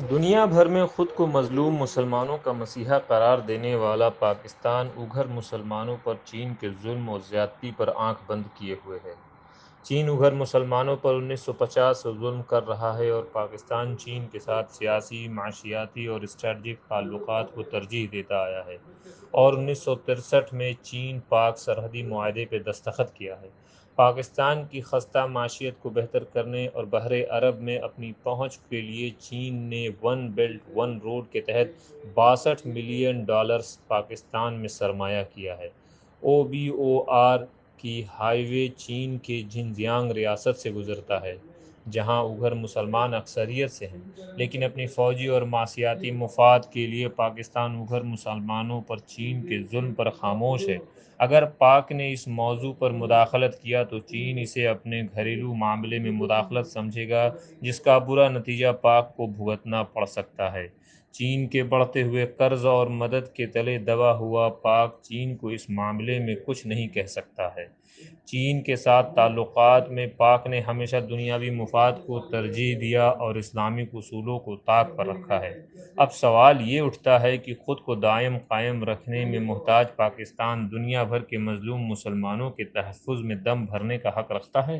दुनिया भर में ख़ुद को मज़लूम मुसलमानों का मसीहा करार देने वाला पाकिस्तान उघर मुसलमानों पर चीन के जुल्म और ज़्यादती पर आँख बंद किए हुए है। चीन उघर मुसलमानों पर 1950 से जुल्म कर रहा है और पाकिस्तान चीन के साथ सियासी, माशियाती और स्ट्रेटजिक ताल्लुकात को तरजीह देता आया है और उन्नीस में चीन पाक सरहदी माहे पर दस्तखत किया है। पाकिस्तान की खस्ता माशियत को बेहतर करने और बहर अरब में अपनी पहुँच के लिए चीन ने वन बेल्ट, वन रोड के तहत बासठ मिलियन डॉलर्स पाकिस्तान में सरमाया किया है। ओ बी ओ आर की हाईवे चीन के झिंजियांग रियासत से गुजरता है। जहाँ उघर मुसलमान अक्सरियत से हैं, लेकिन अपनी फ़ौजी और मासियाती मफाद के लिए पाकिस्तान उघर मुसलमानों पर चीन के जुल्म पर खामोश है। अगर पाक ने इस मौजू पर मुदाखलत किया तो चीन इसे अपने घरेलू मामले में मुदाखलत समझेगा, जिसका बुरा नतीजा पाक को भुगतना पड़ सकता है। चीन के बढ़ते हुए कर्ज और मदद के तले दबा हुआ पाक चीन को इस मामले में कुछ नहीं कह सकता है। चीन के साथ ताल्लुक़ात में पाक ने हमेशा दुनियावी मुफाद को तरजीह दिया और इस्लामिक असूलों को ताक पर रखा है। अब सवाल ये उठता है कि ख़ुद को दायम कायम रखने में मोहताज पाकिस्तान दुनिया भर के मज़लूम मुसलमानों के तहफ़ में दम भरने का हक़ रखता है?